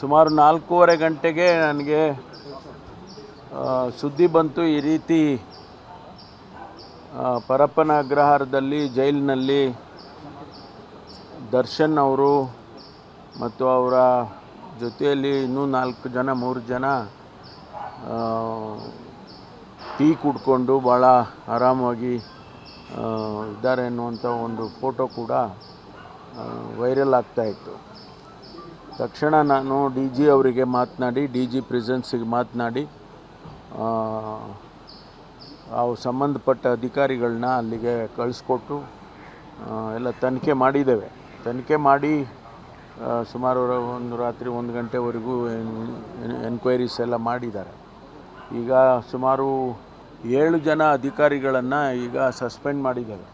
ಸುಮಾರು ನಾಲ್ಕೂವರೆ ಗಂಟೆಗೆ ನನಗೆ ಸುದ್ದಿ ಬಂತು. ಈ ರೀತಿ ಪರಪ್ಪನ ಅಗ್ರಹಾರದಲ್ಲಿ ಜೈಲಿನಲ್ಲಿ ದರ್ಶನ್ ಅವರು ಮತ್ತು ಅವರ ಜೊತೆಯಲ್ಲಿ ಇನ್ನೂ ನಾಲ್ಕು ಜನ, ಮೂರು ಜನ ಟೀ ಕುಡ್ಕೊಂಡು ಭಾಳ ಆರಾಮಾಗಿ ಇದ್ದಾರೆ ಅನ್ನುವಂಥ ಒಂದು ಫೋಟೋ ಕೂಡ ವೈರಲ್ ಆಗ್ತಾಯಿತ್ತು ತಕ್ಷಣ ನಾನು ಡಿ ಜಿ ಅವರಿಗೆ ಮಾತನಾಡಿ, ಡಿ ಜಿ ಪ್ರೆಸೆನ್ಸಿಗೆ ಮಾತನಾಡಿ ಅವು ಸಂಬಂಧಪಟ್ಟ ಅಧಿಕಾರಿಗಳನ್ನ ಅಲ್ಲಿಗೆ ಕಳಿಸ್ಕೊಟ್ಟು ಎಲ್ಲ ತನಿಖೆ ಮಾಡಿದ್ದೇವೆ. ತನಿಖೆ ಮಾಡಿ ಸುಮಾರು ಒಂದು ರಾತ್ರಿ ಒಂದು ಗಂಟೆವರೆಗೂ ಎನ್ಕ್ವೈರೀಸ್ ಎಲ್ಲ ಮಾಡಿದ್ದಾರೆ. ಈಗ ಸುಮಾರು ಏಳು ಜನ ಅಧಿಕಾರಿಗಳನ್ನು ಈಗ ಸಸ್ಪೆಂಡ್ ಮಾಡಿದ್ದೇವೆ.